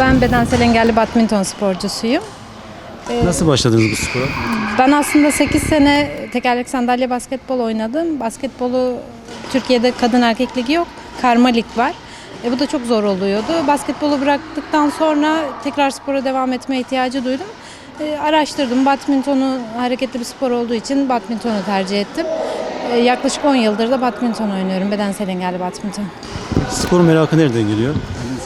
Ben bedensel engelli badminton sporcusuyum. Nasıl başladınız bu spora? Ben aslında 8 sene tekerlek sandalye basketbol oynadım. Basketbolu Türkiye'de kadın erkek ligi yok. Karma lig var. E, bu da çok zor oluyordu. Basketbolu bıraktıktan sonra tekrar spora devam etme ihtiyacı duydum. E, araştırdım. Badmintonu hareketli bir spor olduğu için badmintonu tercih ettim. E, yaklaşık 10 yıldır da badminton oynuyorum. Bedensel engelli badminton. Spor merakı nereden geliyor?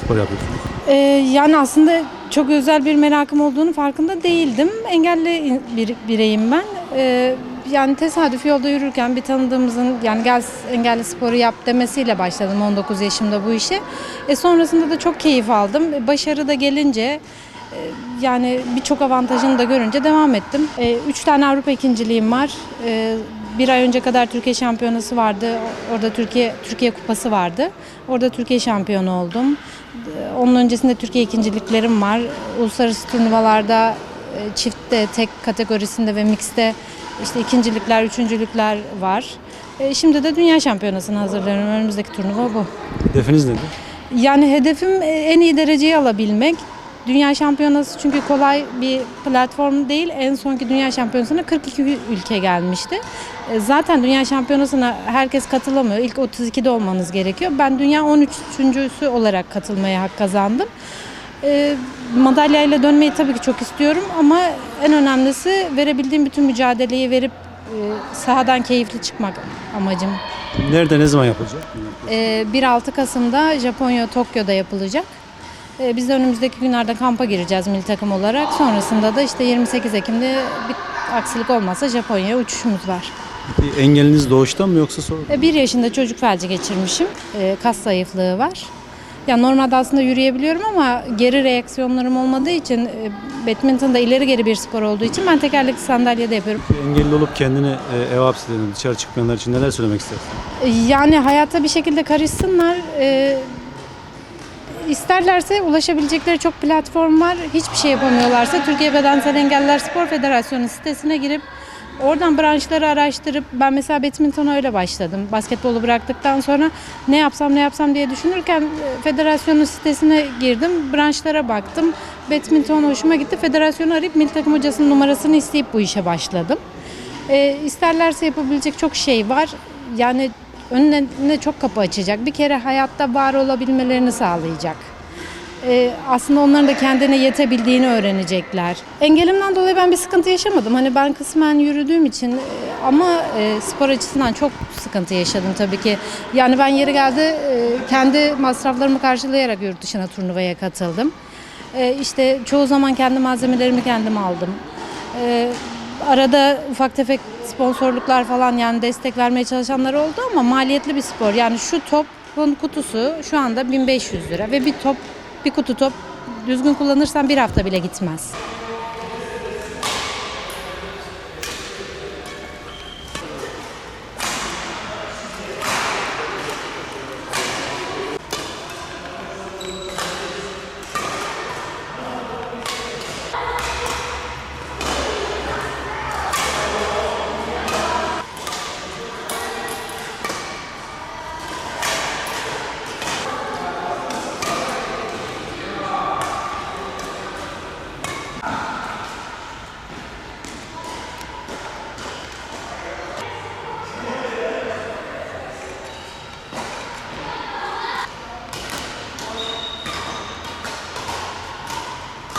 Spor yapıyorsunuz. Ee, yani aslında çok özel bir merakım olduğunu farkında değildim. Engelli bir bireyim ben. Ee, yani tesadüf yolda yürürken bir tanıdığımızın yani gel engelli sporu yap demesiyle başladım 19 yaşımda bu işe. E sonrasında da çok keyif aldım. E, Başarı da gelince e, yani birçok avantajını da görünce devam ettim. E, Üç tane Avrupa ikinciliğim var. Bir ay önce kadar Türkiye şampiyonası vardı. Orada Türkiye Türkiye kupası vardı. Orada Türkiye şampiyonu oldum. Onun öncesinde Türkiye ikinciliklerim var. Uluslararası turnuvalarda e, çiftte, tek kategorisinde ve mixte işte ikincilikler, üçüncülükler var. E, Şimdi de dünya şampiyonasına hazırlanıyorum. Önümüzdeki turnuva bu. Hedefiniz nedir? Yani hedefim e, en iyi dereceyi alabilmek. Dünya şampiyonası çünkü kolay bir platform değil. En sonki dünya şampiyonasına 42 ülke gelmişti. E, Zaten dünya şampiyonasına herkes katılamıyor. İlk 32'de olmanız gerekiyor. Ben dünya 13.sü olarak katılmaya hak kazandım. E, madalyayla dönmeyi tabii ki çok istiyorum ama en önemlisi verebildiğim bütün mücadeleyi verip e, sahadan keyifli çıkmak amacım. Nerede ne zaman yapılacak? Ee, 1-6 Kasım'da Japonya Tokyo'da yapılacak. Ee, Biz de önümüzdeki günlerde kampa gireceğiz milli takım olarak. Sonrasında da işte 28 Ekim'de bir aksilik olmazsa Japonya'ya uçuşumuz var. Peki engeliniz doğuştan mı yoksa sonra? Ee, Bir yaşında çocuk felci geçirmişim. Ee, Kas zayıflığı var. Ya normalde aslında yürüyebiliyorum ama geri reaksiyonlarım olmadığı için e, badminton da ileri geri bir spor olduğu için ben tekerlekli sandalyede yapıyorum. Engelli olup kendini e, eve hapseden, dışarı çıkmayanlar için neler söylemek istersin? Yani hayata bir şekilde karışsınlar. İsterlerse ulaşabilecekleri çok platform var. Hiçbir şey yapamıyorlarsa Türkiye Bedensel Engelliler Spor Federasyonu sitesine girip oradan branşları araştırıp ben mesela badmintona öyle başladım. Basketbolu bıraktıktan sonra ne yapsam ne yapsam diye düşünürken e, federasyonun sitesine girdim. Branşlara baktım. Badminton hoşuma gitti. Federasyonu arayıp milli takım hocasının numarasını isteyip bu işe başladım. E, isterlerse yapabilecek çok şey var. Yani önüne çok kapı açacak. Bir kere hayatta var olabilmelerini sağlayacak. E, aslında onların da kendine yetebildiğini öğrenecekler. Engelimden dolayı ben bir sıkıntı yaşamadım. Hani ben kısmen yürüdüğüm için e, ama e, spor açısından çok sıkıntı yaşadım tabii ki. Yani ben yeri geldi e, kendi masraflarımı karşılayarak yurt dışına turnuvaya katıldım. E, işte çoğu zaman kendi malzemelerimi kendim aldım. E, arada ufak tefek sponsorluklar falan yani destek vermeye çalışanlar oldu ama maliyetli bir spor. Yani şu topun kutusu şu anda 1500 lira ve bir top bir kutu top düzgün kullanırsan bir hafta bile gitmez.